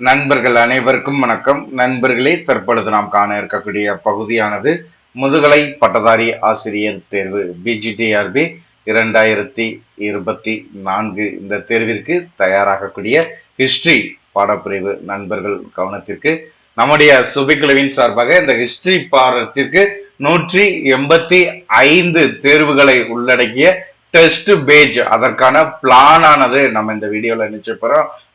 நண்பர்கள் அனைவருக்கும் வணக்கம். நண்பர்களே தற்பொழுது நாம் காண இருக்கக்கூடிய பகுதியானது முதுகலை பட்டதாரி ஆசிரியர் தேர்வு பிஜிடிஆர்பி இரண்டாயிரத்தி இருபத்தி நான்கு. இந்த தேர்விற்கு தயாராகக்கூடிய ஹிஸ்டரி பாடப்பிரிவு நண்பர்கள் கவனத்திற்கு நம்முடைய சுபிக்குழுவின் சார்பாக இந்த ஹிஸ்டரி பாடத்திற்கு நூற்றி எண்பத்தி ஐந்து தேர்வுகளை உள்ளடக்கிய டெஸ்ட் பேஜ் அதற்கான பிளான் ஆனது நம்ம இந்த வீடியோவில் நிச்சய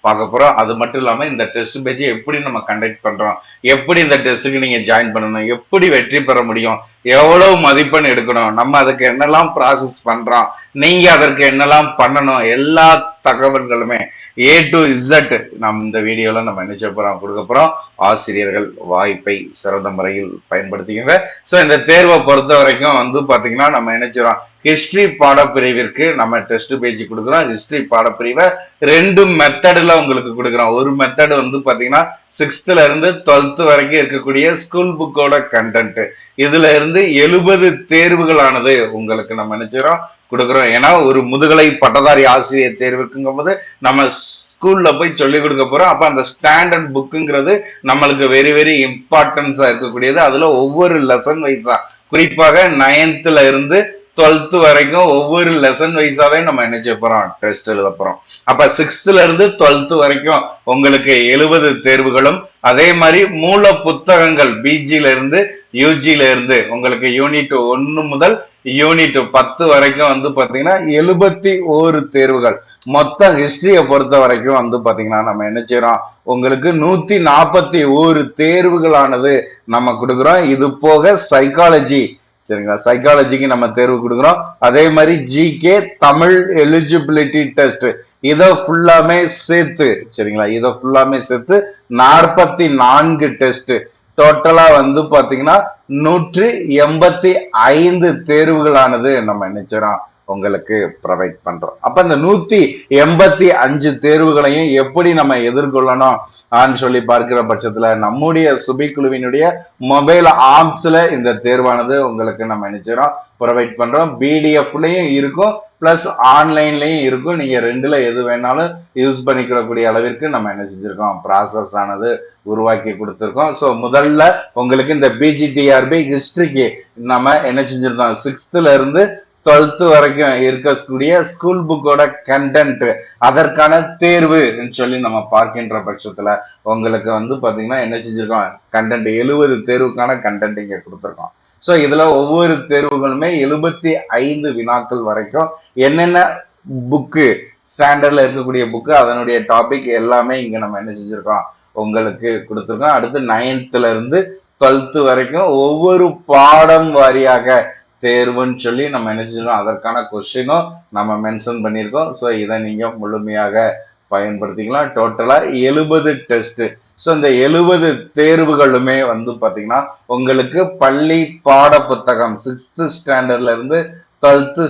பார்க்க போகிறோம் அது மட்டும் இல்லாமல் இந்த டெஸ்ட் பேஜை எப்படி நம்ம கண்டக்ட் பண்ணுறோம் எப்படி இந்த டெஸ்ட்டுக்கு நீங்கள் ஜாயின் பண்ணணும்? எப்படி வெற்றி பெற முடியும்? எவ்வளவு மதிப்பெண் எடுக்கணும்? நம்ம அதுக்கு என்னெல்லாம் ப்ராசஸ் பண்றோம்? நீங்க அதற்கு என்னெல்லாம் பண்ணணும்? எல்லா தகவல்களுமே ஏ டு இசட் நம்ம இந்த வீடியோல நம்ம நினைச்ச போறோம்? கொடுக்க போறோம். ஆசிரியர்கள் வாய்ப்பை சிறந்த முறையில் பயன்படுத்திக்கிங்க ஸோ இந்த தேர்வை பொறுத்த வரைக்கும் வந்து பாத்தீங்கன்னா நம்ம நினைச்சிடறோம் ஹிஸ்டரி பாடப்பிரிவிற்கு நம்ம டெஸ்ட் பேஜ் கொடுக்குறோம். ஹிஸ்டரி பாடப்பிரிவை ரெண்டு மெத்தடில் உங்களுக்கு கொடுக்குறோம். ஒரு மெத்தடு வந்து பார்த்தீங்கன்னா சிக்ஸ்த்துல இருந்து டுவெல்த் வரைக்கும் இருக்கக்கூடிய ஸ்கூல் புக்கோட கண்டென்ட் இதுல இருந்து எழுபது தேர்வுகளானது உங்களுக்கு நம்ம நினைச்சிரோம் கொடுக்குறோம். ஏன்னா ஒரு முதுகலை பட்டதாரி ஆசிரியர் தேர்வுக்குங்கும் போது நம்ம ஸ்கூல்ல போய் சொல்லிக் கொடுக்க போறோம். அப்ப அந்த ஸ்டாண்டர்ட் புக்குங்கிறது நம்மளுக்கு வெரி வெரி இம்பார்ட்டன்ஸா இருக்கக்கூடியது. அதுல ஒவ்வொரு லெசன் வைஸா குறிப்பாக நைன்த்ல இருந்து டுவெல்த் வரைக்கும் ஒவ்வொரு லெசன் வைஸாவே நம்ம நினைச்ச போறோம். டெஸ்ட் எழுத போறோம். அப்ப சிக்ஸ்த்ல இருந்து டுவெல்த் வரைக்கும் உங்களுக்கு எழுபது தேர்வுகளும் அதே மாதிரி மூல புத்தகங்கள் பிஜில இருந்து யூஜியில இருந்து உங்களுக்கு யூனிட் ஒன்னு முதல் யூனிட் பத்து வரைக்கும் வந்து பாத்தீங்கன்னா எழுபத்தி ஓரு தேர்வுகள். மொத்த ஹிஸ்டரியை பொறுத்த வரைக்கும் வந்து பாத்தீங்கன்னா நம்ம என்ன செய்யறோம்? உங்களுக்கு நூத்தி நாற்பத்தி ஓரு தேர்வுகளானது நம்ம கொடுக்குறோம். இது போக சைக்காலஜி சரிங்களா? சைக்காலஜிக்கு நம்ம தேர்வு கொடுக்குறோம். அதே மாதிரி ஜிகே தமிழ் எலிஜிபிலிட்டி டெஸ்ட் இதை ஃபுல்லாமே சேர்த்து சரிங்களா? இதை ஃபுல்லாமே சேர்த்து நாற்பத்தி நான்கு டெஸ்ட் டோட்டலா வந்து பாத்தீங்கன்னா நூற்றி எண்பத்தி ஐந்து தேர்வுகளானது நம்ம நினைச்சிடறோம் உங்களுக்கு ப்ரொவைட் பண்றோம். அப்ப இந்த நூத்தி எண்பத்தி அஞ்சு தேர்வுகளையும் எப்படி நம்ம எதிர்கொள்ளணும் சொல்லி பார்க்கிற பட்சத்துல நம்முடைய சுபிக்குழுவினுடைய மொபைல் ஆப்ஸ்ல இந்த தேர்வானது உங்களுக்கு நம்ம நினைச்சிடறோம் ப்ரொவைட் பண்றோம். பிடிஎஃப்லயும் இருக்கும். பிளஸ் ஆன்லைன்லேயும் இருக்கும். நீங்கள் ரெண்டில் எது வேணாலும் யூஸ் பண்ணிக்கிடக்கூடிய அளவிற்கு நம்ம என்ன செஞ்சுருக்கோம்? ப்ராசஸ் ஆனது உருவாக்கி கொடுத்துருக்கோம். ஸோ முதல்ல உங்களுக்கு இந்த பிஜிடிஆர்பி ஹிஸ்ட்ரிக்கு நம்ம என்ன செஞ்சுருந்தோம்? சிக்ஸ்த்துலேருந்து டுவெல்த்து வரைக்கும் இருக்கக்கூடிய ஸ்கூல் புக்கோட கண்டென்ட் அதற்கான தேர்வுன்னு சொல்லி நம்ம பார்க்கின்ற பட்சத்தில் உங்களுக்கு வந்து பார்த்திங்கன்னா என்ன செஞ்சுருக்கோம்? கண்டென்ட் எழுபது தேர்வுக்கான கண்டென்ட் இங்கே கொடுத்துருக்கோம். ஸோ இதில் ஒவ்வொரு தேர்வுகளுமே எழுபத்தி ஐந்து வினாக்கள் வரைக்கும். என்னென்ன புக்கு ஸ்டாண்டர்டில் இருக்கக்கூடிய புக்கு அதனுடைய டாபிக் எல்லாமே இங்கே நம்ம என்ன செஞ்சுருக்கோம்? உங்களுக்கு கொடுத்துருக்கோம். அடுத்து நைன்த்துலேருந்து டுவெல்த்து வரைக்கும் ஒவ்வொரு பாடம் வாரியாக தேர்வுன்னு சொல்லி நம்ம என்ன செஞ்சிருக்கோம்? அதற்கான கொஸ்டினும் நம்ம மென்ஷன் பண்ணியிருக்கோம். ஸோ இதை நீங்கள் முழுமையாக பயன்படுத்திக்கலாம். டோட்டலாக எழுபது டெஸ்ட்டு ஸோ இந்த எழுபது தேர்வுகளுமே வந்து பார்த்தீங்கன்னா உங்களுக்கு பள்ளி பாட புத்தகம் சிக்ஸ்த்து ஸ்டாண்டர்ட்ல இருந்து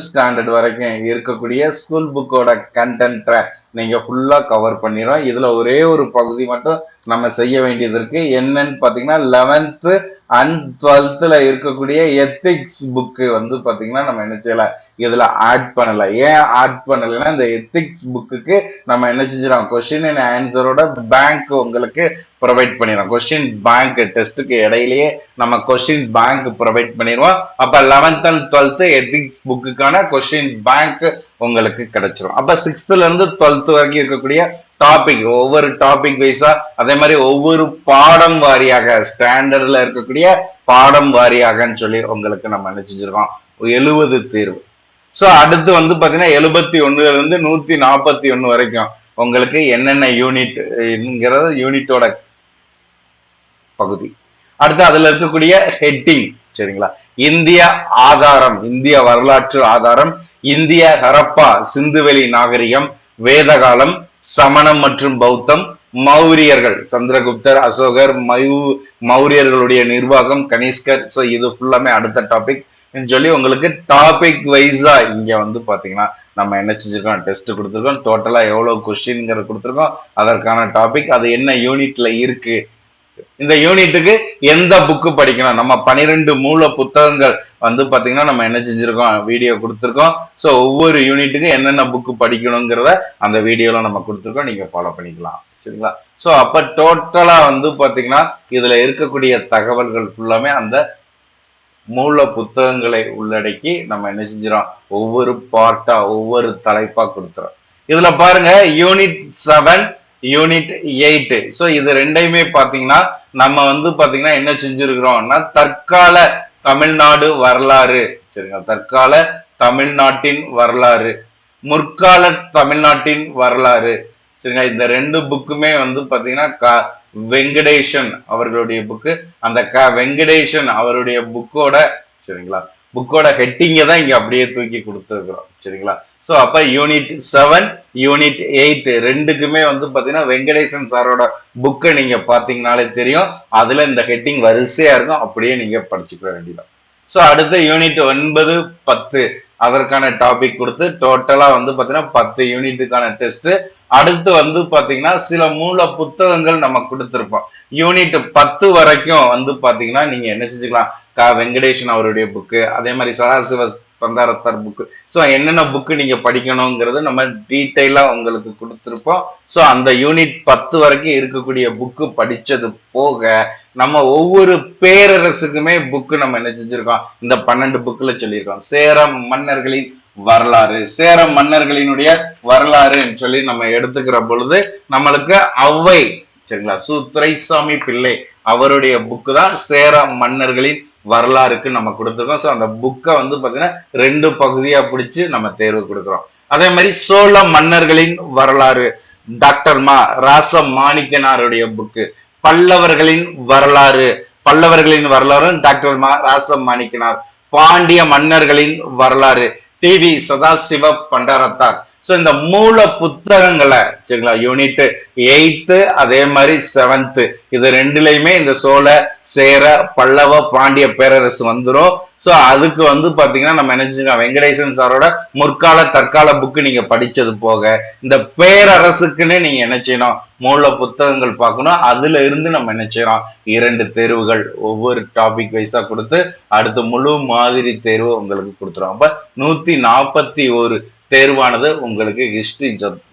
ஸ்டாண்டர்ட் வரைக்கும் இருக்கக்கூடிய ஸ்கூல் புக்கோட கண்டென்ட்டை நீங்கள் ஃபுல்லாக கவர் பண்ணிடும் இதில் ஒரே ஒரு பகுதி மட்டும் நம்ம செய்ய வேண்டியது இருக்குது என்னன்னு பார்த்தீங்கன்னா லெவன்த்து அண்ட் டுவெல்த்தில் இருக்கக்கூடிய எத்திக்ஸ் புக்கு வந்து பார்த்தீங்கன்னா நம்ம என்ன செய்யலை? இதில் ஆட் பண்ணலை. ஏன் ஆட் பண்ணலைன்னா இந்த எத்திக்ஸ் புக்குக்கு நம்ம என்ன செஞ்சிடலாம்? கொஸ்டின் அண்ட் ஆன்சரோட பேங்க் உங்களுக்கு ப்ரொவைட் பண்ணிடுவோம் கொஸ்டின் பேங்க் டெஸ்ட்டுக்கு இடையிலேயே நம்ம கொஸ்டின் பேங்க் ப்ரொவைட் பண்ணிடுவோம். அப்போ லெவன்த் அண்ட் டுவெல்த்து எத்திக்ஸ் புக்குக்கான கொஸ்டின் பேங்க் உங்களுக்கு கிடைச்சிரும். அப்போ சிக்ஸ்த்துலேருந்து டுவெல்த்து டுவெல்த் வரைக்கும் இருக்கக்கூடிய டாபிக் ஒவ்வொரு டாபிக் வைஸா அதே மாதிரி ஒவ்வொரு பாடம் வாரியாக ஸ்டாண்டர்டில் இருக்கக்கூடிய பாடம் வாரியாகன்னு சொல்லி உங்களுக்கு நம்ம என்ன செஞ்சிருக்கோம் எழுபது தீர்வு. ஸோ அடுத்து வந்து பார்த்தீங்கன்னா எழுபத்தி ஒன்றுலேருந்து நூற்றி நாற்பத்தி ஒன்று வரைக்கும் உங்களுக்கு என்னென்ன யூனிட்ங்கிறது யூனிட்டோட பகுதி. அடுத்து அதுல இருக்கக்கூடிய ஹெட்டிங் சரிங்களா? இந்திய ஆதாரம் இந்திய வரலாற்று ஆதாரம் இந்திய ஹரப்பா சிந்துவெளி நாகரிகம் வேதகாலம் சமணம் மற்றும் பௌத்தம் மௌரியர்கள் சந்திரகுப்தர் அசோகர் மயூ மௌரியர்களுடைய நிர்வாகம் கனிஷ்கர் ஸோ இது ஃபுல்லாமே அடுத்த டாபிக் சொல்லி உங்களுக்கு டாபிக் வைஸா இங்க வந்து பாத்தீங்கன்னா நம்ம என்ன செஞ்சிருக்கோம்? டெஸ்ட் கொடுத்துருக்கோம். டோட்டலா எவ்வளவு கொஸ்டின்ங்கிற கொடுத்துருக்கோம். அதற்கான டாபிக் அது என்ன யூனிட்ல இருக்கு? இந்த யூனிட்டுக்கு எந்த புக்கு படிக்கணும் நம்ம பனிரெண்டு மூல புத்தகங்கள் வந்து பாத்தீங்கன்னா நம்ம என்ன செஞ்சிருக்கோம்? வீடியோ கொடுத்துருக்கோம். ஸோ ஒவ்வொரு யூனிட்டுக்கும் என்னென்ன புக்கு படிக்கணுங்கிறத அந்த வீடியோல நம்ம கொடுத்துருக்கோம். நீங்க ஃபாலோ பண்ணிக்கலாம். சரிங்களா? ஸோ அப்ப டோட்டலா வந்து பாத்தீங்கன்னா இதுல இருக்கக்கூடிய தகவல்கள் ஃபுல்லாமே அந்த மூல புத்தகங்களை உள்ளடக்கி நம்ம என்ன செஞ்சிடும் ஒவ்வொரு பார்ட்டா ஒவ்வொரு தலைப்பா கொடுத்துறோம். இதுல பாருங்க unit seven unit eight so இது ரெண்டையுமே பார்த்தீங்கன்னா நம்ம வந்து பார்த்தீங்கன்னா என்ன செஞ்சிருக்கிறோம்னா தற்கால தமிழ்நாடு வரலாறு. சரிங்களா? தற்கால தமிழ்நாட்டின் வரலாறு. முற்கால தமிழ்நாட்டின் வரலாறு. சரிங்களா? இந்த ரெண்டு புக்குமே வந்து பார்த்தீங்கன்னா க வெங்கடேஷன் அவர்களுடைய புக்கு. அந்த க வெங்கடேஷன் அவருடைய புக்கோட சரிங்களா? புக்கோட ஹெட்டிங்கை தான் இங்கே அப்படியே தூக்கி கொடுத்துருக்குறோம். சரிங்களா? ஸோ அப்ப யூனிட் செவன் யூனிட் எயிட் ரெண்டுக்குமே வந்து பாத்தீங்கன்னா வெங்கடேசன் சாரோட புக்கை நீங்க பாத்தீங்கனாலே தெரியும். அதுல இந்த ஹெட்டிங் வரிசையா இருக்கும். அப்படியே நீங்க படிச்சுக்க வேண்டியதான் ஸோ அடுத்த யூனிட் ஒன்பது பத்து அதற்கான டாபிக் கொடுத்து டோட்டலாக வந்து பார்த்தீங்கன்னா பத்து யூனிட்டுக்கான டெஸ்ட்டு அடுத்து வந்து பார்த்தீங்கன்னா சில மூல புத்தகங்கள் நம்ம கொடுத்துருப்போம். யூனிட் பத்து வரைக்கும் வந்து பார்த்தீங்கன்னா நீங்கள் என்ன செஞ்சுக்கலாம்? கா வெங்கடேஷன் அவருடைய புக்கு அதே மாதிரி சதாசிவ பந்தாரத்தார் புக்கு ஸோ என்னென்ன புக்கு நீங்கள் படிக்கணுங்கிறது நம்ம டீட்டெயிலாக உங்களுக்கு கொடுத்துருப்போம். ஸோ அந்த யூனிட் பத்து வரைக்கும் இருக்கக்கூடிய புக்கு படித்தது போக நம்ம ஒவ்வொரு பேரரசுக்குமே புக்கு நம்ம என்ன செஞ்சுருக்கோம்? இந்த பன்னெண்டு புக்கில் சொல்லியிருக்கோம். சேர மன்னர்களின் வரலாறு. சேர மன்னர்களினுடைய வரலாறுன்னு சொல்லி நம்ம எடுத்துக்கிற பொழுது நம்மளுக்கு அவை சரிங்களா? சு துரைசாமி பிள்ளை அவருடைய புக்கு தான் சேர மன்னர்களின் வரலாறுக்கு நம்ம கொடுத்துருக்கோம். ஸோ அந்த புக்கை வந்து பார்த்தீங்கன்னா ரெண்டு பகுதியாக பிடிச்சி நம்ம தேர்வு கொடுக்குறோம். அதே மாதிரி சோழ மன்னர்களின் வரலாறு டாக்டர் மா ராச மாணிக்கனாருடைய புக்கு பல்லவர்களின் வரலாறு பல்லவர்களின் வரலாறு டாக்டர் மா ராச மாணிக்கனார் பாண்டிய மன்னர்களின் வரலாறு. டிவி சதாசிவ பண்டாரத்தார். ஸோ இந்த மூல புத்தகங்களை சரிங்களா யூனிட் எயித்து அதே மாதிரி செவன்த்து இது ரெண்டுலையுமே இந்த சோழ சேர பல்லவ பாண்டிய பேரரசு வந்துடும் ஸோ அதுக்கு வந்து பார்த்தீங்கன்னா நம்ம நினைச்சுக்கோ வெங்கடேசன் சாரோட முற்கால தற்கால புக்கு நீங்கள் படித்தது போக இந்த பேரரசுக்குன்னு நீங்கள் என்ன செய்யணும்? மூல புத்தகங்கள் பார்க்கணும். அதுல இருந்து நம்ம என்ன செய்யறோம்? இரண்டு தேர்வுகள் ஒவ்வொரு டாபிக் வைஸாக கொடுத்து அடுத்து முழு மாதிரி தேர்வு உங்களுக்கு கொடுத்துரும் அப்போ நூற்றி நாற்பத்தி ஒரு தேர்வானது உங்களுக்கு ஹிஸ்டரி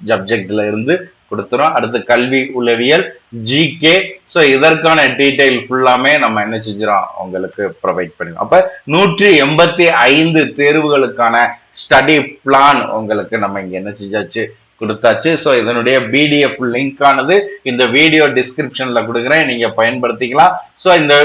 சப்ஜெக்ட்ல இருந்து கொடுத்துரும். அடுத்து கல்வி உளவியல் ஜிகே ஸோ இதற்கான டீட்டெயில் ஃபுல்லாமே நம்ம என்ன செஞ்சிடும் உங்களுக்கு ப்ரொவைட் பண்ணிடும் அப்போ நூற்றி எண்பத்தி ஐந்து தேர்வுகளுக்கான ஸ்டடி பிளான் உங்களுக்கு நம்ம இங்கே என்ன செஞ்சாச்சு? கொடுத்தாச்சு. ஸோ இதனுடைய பிடிஎஃப் லிங்க் ஆனது இந்த வீடியோ டிஸ்கிரிப்ஷன்ல கொடுக்குறேன். நீங்க பயன்படுத்திக்கலாம். ஸோ இந்த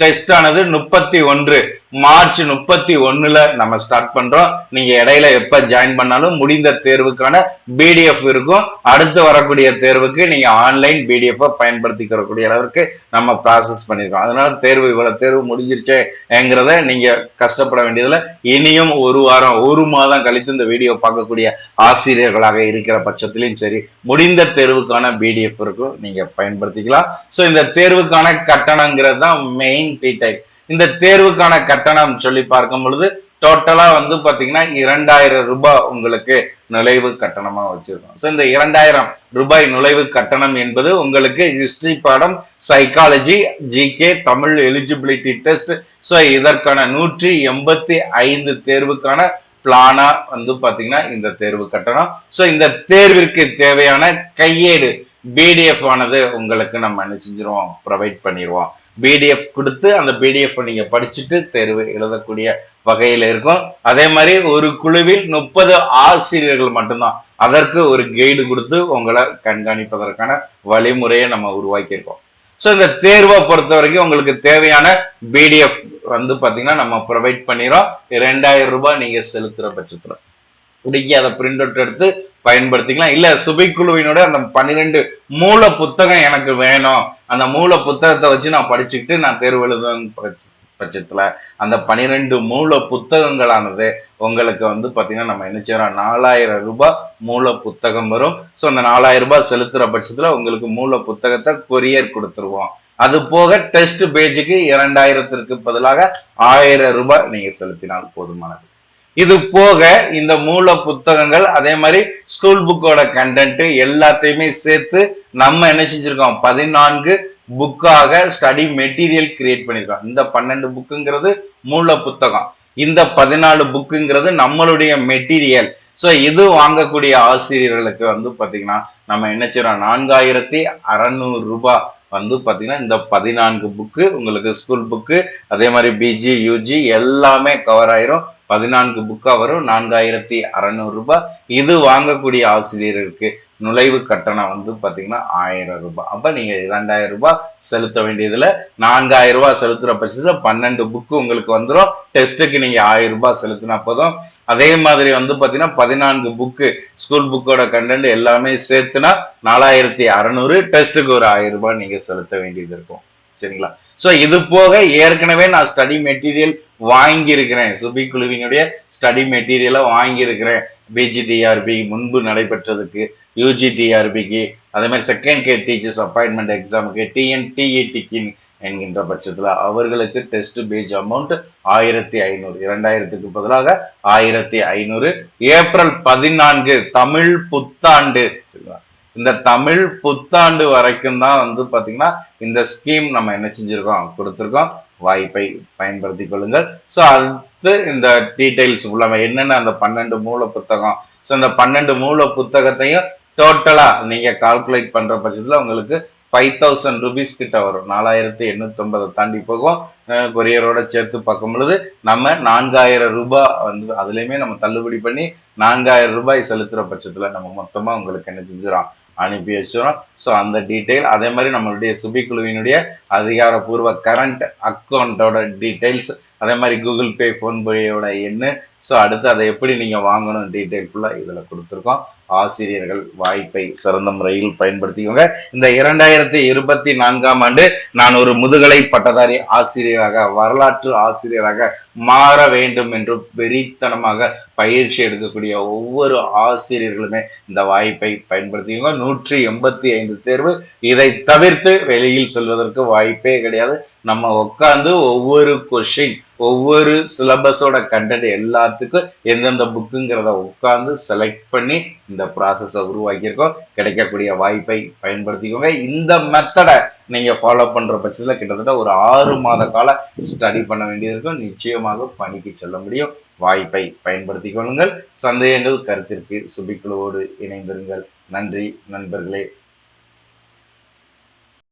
டெஸ்ட் ஆனது முப்பத்தி ஒன்று மார்ச் முப்பத்தி ஒண்ணுல நம்ம ஸ்டார்ட் பண்றோம். நீங்க இடையில எப்ப ஜாயின் பண்ணாலும் முடிந்த தேர்வுக்கான பிடிஎஃப் இருக்கும். அடுத்து வரக்கூடிய தேர்வுக்கு நீங்க ஆன்லைன் பிடிஎஃப் பயன்படுத்திக்கிறக்கூடிய அளவிற்கு நம்ம ப்ராசஸ் பண்ணிருக்கோம். அதனால தேர்வு இவ்வளவு தேர்வு முடிஞ்சிருச்சேங்கிறத நீங்க கஷ்டப்பட வேண்டியதுல இனியும் ஒரு வாரம் ஒரு மாதம் கழித்து இந்த வீடியோ பார்க்கக்கூடிய ஆசிரியர்களாக இருக்கிற பட்சத்திலையும் சரி முடிந்த தேர்வுக்கான பிடிஎஃப் இருக்கும். நீங்க பயன்படுத்திக்கலாம். ஸோ இந்த தேர்வுக்கான கட்டணங்கிறது தான் மெயின் டீடைல் இந்த தேர்வுக்கான கட்டணம் சொல்லி பார்க்கும் பொழுது டோட்டலா வந்து பாத்தீங்கன்னா இரண்டாயிரம் ரூபாய் உங்களுக்கு நுழைவு கட்டணமா வச்சிருக்கோம். ஸோ இந்த இரண்டாயிரம் ரூபாய் நுழைவு கட்டணம் என்பது உங்களுக்கு ஹிஸ்டரி பாடம் psychology GK Tamil eligibility test so இதற்கான நூற்றி எண்பத்தி ஐந்து தேர்வுக்கான பிளானா வந்து பாத்தீங்கன்னா இந்த தேர்வு கட்டணம். ஸோ இந்த தேர்விற்கு தேவையான கையேடு பிடிஎஃப் ஆனது உங்களுக்கு நம்ம என்ன செஞ்சிருவோம்? ப்ரொவைட் பண்ணிடுவோம் பிடிஎஃப் கொடுத்து அந்த பிடிஎஃப் நீங்க படிச்சுட்டு தேர்வு எழுதக்கூடிய வகையில் இருக்கும். அதே மாதிரி ஒரு குழுவில் முப்பது ஆசிரியர்கள் மட்டும்தான். அதற்கு ஒரு கைடு கொடுத்து உங்களை கண்காணிப்பதற்கான வழிமுறையை நம்ம உருவாக்கியிருக்கோம். ஸோ இந்த தேர்வை பொறுத்த வரைக்கும் உங்களுக்கு தேவையான பிடிஎஃப் வந்து பார்த்தீங்கன்னா நம்ம ப்ரொவைட் பண்ணிடுறோம். ரெண்டாயிரம் ரூபாய் நீங்கள் செலுத்துகிற பட்சத்தில். பிடிக்கி அதை பிரிண்ட் அவுட் எடுத்து பயன்படுத்திக்கலாம். இல்ல சுபைக்குழுவினோட அந்த பன்னிரெண்டு மூல புத்தகம் எனக்கு வேணும். அந்த மூல புத்தகத்தை வச்சு நான் படிச்சுக்கிட்டு நான் தேர்வு எழுதுவேன் பட்சத்துல அந்த பனிரெண்டு மூல புத்தகங்களானது உங்களுக்கு வந்து பாத்தீங்கன்னா நம்ம என்ன செய்யறோம்? நாலாயிரம் ரூபாய் மூல புத்தகம் வரும். ஸோ அந்த நாலாயிரம் ரூபாய் செலுத்துற பட்சத்துல உங்களுக்கு மூல புத்தகத்தை கொரியர் கொடுத்துருவோம். அது போக டெஸ்ட் பேஜுக்கு இரண்டாயிரத்திற்கு பதிலாக ஆயிரம் ரூபாய் நீங்க செலுத்தினால் போதுமானது. இது போக இந்த மூல புத்தகங்கள் அதே மாதிரி ஸ்கூல் புக்கோட கண்டென்ட் எல்லாத்தையுமே சேர்த்து நம்ம என்ன செஞ்சிருக்கோம்? பதினான்கு புக்காக ஸ்டடி மெட்டீரியல் கிரியேட் பண்ணியிருக்கோம் இந்த பன்னெண்டு புக்குங்கிறது மூல புத்தகம். இந்த பதினாலு புக்குங்கிறது நம்மளுடைய மெட்டீரியல் ஸோ இது வாங்கக்கூடிய ஆசிரியர்களுக்கு வந்து பார்த்தீங்கன்னா நம்ம என்ன செய்யறோம் நான்காயிரத்தி அறநூறு ரூபாய் வந்து பார்த்தீங்கன்னா இந்த பதினான்கு புக்கு உங்களுக்கு ஸ்கூல் புக்கு அதே மாதிரி பிஜி யூஜி எல்லாமே கவர் ஆயிரும். பதினான்கு புக்காக வரும். நான்காயிரத்தி அறநூறுரூபா இது வாங்கக்கூடிய ஆசிரியருக்கு நுழைவு கட்டணம் வந்து பார்த்தீங்கன்னா ஆயிரம் ரூபாய். அப்போ நீங்கள் இரண்டாயிரம் ரூபாய் செலுத்த வேண்டியதில் நான்காயிரம் ரூபாய் செலுத்துகிற பட்சத்தில் பன்னெண்டு புக்கு உங்களுக்கு வந்துடும் டெஸ்ட்டுக்கு நீங்கள் ஆயிரம் ரூபாய் செலுத்தினா போதும். அதே மாதிரி வந்து பார்த்தீங்கன்னா பதினான்கு புக்கு ஸ்கூல் புக்கோட கண்டென்ட் எல்லாமே சேர்த்துனா நாலாயிரத்தி அறநூறு. டெஸ்ட்டுக்கு ஒரு ஆயிரம் ரூபாய் நீங்கள் செலுத்த வேண்டியது இருக்கும். சரிங்களா? ஸோ இது போக ஏற்கனவே நான் ஸ்டடி மெட்டீரியல் வாங்கியிருக்கிறேன். சுபி குழுவினுடைய ஸ்டடி மெட்டீரியலை வாங்கியிருக்கிறேன். பிஜிடிஆர்பி முன்பு நடைபெற்றதுக்கு யூஜிடிஆர்பிக்கு அதே மாதிரி செகண்ட் கேட் டீச்சர்ஸ் அப்பாயின்மெண்ட் எக்ஸாமுக்கு டிஎன்டிஇடிக்கு என்கின்ற பட்சத்தில் அவர்களுக்கு டெஸ்ட் பேஜ் அமௌண்ட் ஆயிரத்தி ஐநூறு இரண்டாயிரத்துக்கு பதிலாக ஆயிரத்தி ஐநூறு. ஏப்ரல் பதினான்கு தமிழ் புத்தாண்டு. இந்த தமிழ் புத்தாண்டு வரைக்கும் தான் வந்து பார்த்தீங்கன்னா இந்த ஸ்கீம் நம்ம என்ன செஞ்சுருக்கோம்? கொடுத்துருக்கோம். வாய்ப்பை பயன்படுத்தி கொள்ளுங்கள். ஸோ அடுத்து இந்த டீட்டெயில்ஸ் உள்ள என்னென்ன அந்த பன்னெண்டு மூல புத்தகம்? ஸோ இந்த பன்னெண்டு மூல புத்தகத்தையும் டோட்டலாக நீங்கள் கால்குலேட் பண்ணுற பட்சத்தில் உங்களுக்கு ஃபைவ் தௌசண்ட் ருபீஸ் கிட்ட வரும். நாலாயிரத்தி எண்ணூற்றம்பதை தாண்டி போகும். கொரியரோட சேர்த்து பார்க்கும் பொழுது நம்ம நான்காயிரம் ரூபாய் வந்து அதுலேயுமே நம்ம தள்ளுபடி பண்ணி நான்காயிரம் ரூபாய் செலுத்துகிற பட்சத்தில் நம்ம மொத்தமாக உங்களுக்கு என்ன செஞ்சிடும் அனுப்பி வச்சிடும் ஸோ அந்த டீட்டெயில் அதே மாதிரி நம்மளுடைய சுபி குழுவினுடைய அதிகாரப்பூர்வ கரண்ட் அக்கௌண்ட்டோட டீட்டெயில்ஸ் அதே மாதிரி கூகுள் பே ஃபோன்பேயோட எண்ணு. ஸோ அடுத்து அதை எப்படி நீங்கள் வாங்கணும் டீட்டெயில் ஃபுல்லாக இதில் கொடுத்துருக்கோம். ஆசிரியர்கள் வாய்ப்பை சிறந்த முறையில் பயன்படுத்திக்கோங்க. இந்த இரண்டாயிரத்தி இருபத்தி நான்காம் ஆண்டு நான் ஒரு முதுகலை பட்டதாரி ஆசிரியராக வரலாற்று ஆசிரியராக மாற வேண்டும் என்று வெறித்தனமாக பயிற்சி எடுக்கக்கூடிய ஒவ்வொரு ஆசிரியர்களுமே இந்த வாய்ப்பை பயன்படுத்திக்கோங்க. நூற்றி எண்பத்தி ஐந்து தேர்வு. இதை தவிர்த்து வெளியில் செல்வதற்கு வாய்ப்பே கிடையாது. நம்ம உட்காந்து ஒவ்வொரு கொஷின் ஒவ்வொரு சிலபஸோட கண்டென்ட் எல்லாத்துக்கும் எந்தெந்த புக்குங்கிறத உட்காந்து செலக்ட் பண்ணி இந்த ப்ராசஸை உருவாக்கியிருக்கோம். கிடைக்கக்கூடிய வாய்ப்பை பயன்படுத்திக்கோங்க. இந்த மெத்தடை நீங்கள் ஃபாலோ பண்ணுற பட்சத்தில் கிட்டத்தட்ட ஒரு ஆறு மாத கால ஸ்டடி பண்ண வேண்டியிருக்கும். நிச்சயமாக பணிக்கு செல்ல முடியும். வாய்ப்பை பயன்படுத்திக் கொள்ளுங்கள். சந்தேகங்கள் கருத்திற்கு சுபிக்குழுவோடு இணைந்திருங்கள். நன்றி நண்பர்களே.